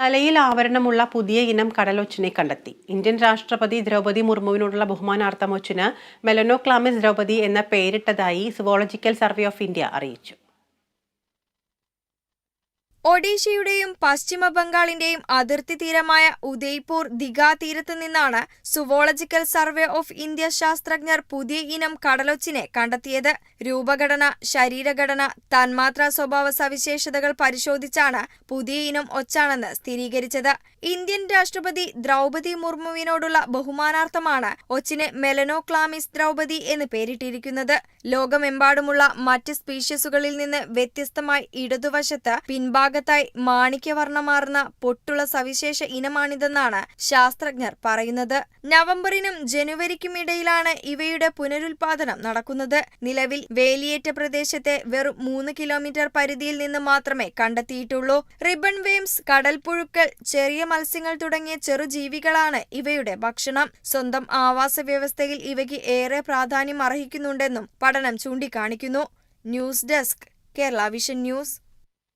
തലയിൽ ആവരണമുള്ള പുതിയ ഇനം കടലൊച്ചിനെ കണ്ടെത്തി. ഇന്ത്യൻ രാഷ്ട്രപതി ദ്രൗപതി മുർമുവിനോടുള്ള ബഹുമാനാർത്ഥം ഒച്ചിന് മെലനോക്ലാമിസ് ദ്രൗപദി എന്ന പേരിട്ടതായി സുവോളജിക്കൽ സർവേ ഓഫ് ഇന്ത്യ അറിയിച്ചു. ഒഡീഷയുടെയും പശ്ചിമ ബംഗാളിന്റെയും അതിർത്തി തീരമായ ഉദയ്പൂർ ദിഗാ തീരത്ത് നിന്നാണ് സുവോളജിക്കൽ സർവേ ഓഫ് ഇന്ത്യ ശാസ്ത്രജ്ഞർ പുതിയ ഇനം കടലൊച്ചിനെ കണ്ടെത്തിയത്. രൂപഘടന ശരീരഘടന തന്മാത്രാ സ്വഭാവ സവിശേഷതകൾ പരിശോധിച്ചാണ് പുതിയ ഇനം ഒച്ചാണെന്ന് സ്ഥിരീകരിച്ചത്. ഇന്ത്യൻ രാഷ്ട്രപതി ദ്രൗപതി മുർമുവിനോടുള്ള ബഹുമാനാർത്ഥമാണ് ഒച്ചിനെ മെലനോക്ലാമിസ് ദ്രൗപതി എന്ന് പേരിട്ടിരിക്കുന്നത്. ലോകമെമ്പാടുമുള്ള മറ്റ് സ്പീഷ്യസുകളിൽ നിന്ന് വ്യത്യസ്തമായി ഇടതുവശത്ത് പിൻഭാഗത്തായി മാണിക്യവർണമാർന്ന പൊട്ടുള്ള സവിശേഷ ഇനമാണിതെന്നാണ് ശാസ്ത്രജ്ഞർ പറയുന്നത്. നവംബറിനും ജനുവരിക്കും ഇടയിലാണ് ഇവയുടെ പുനരുൽപാദനം നടക്കുന്നത്. നിലവിൽ വേലിയേറ്റ പ്രദേശത്തെ വെറും മൂന്ന് കിലോമീറ്റർ പരിധിയിൽ നിന്ന് മാത്രമേ കണ്ടെത്തിയിട്ടുള്ളൂ. റിബൺ വേംസ് കടൽപ്പുഴുക്കൾ ചെറിയ മത്സ്യങ്ങൾ തുടങ്ങിയ ചെറുജീവികളാണ് ഇവയുടെ ഭക്ഷണം. സ്വന്തം ആവാസ വ്യവസ്ഥയിൽ ഇവയ്ക്ക് ഏറെ പ്രാധാന്യം അർഹിക്കുന്നുണ്ടെന്നും പഠനം ചൂണ്ടിക്കാണിക്കുന്നു. News desk Kerala vision news.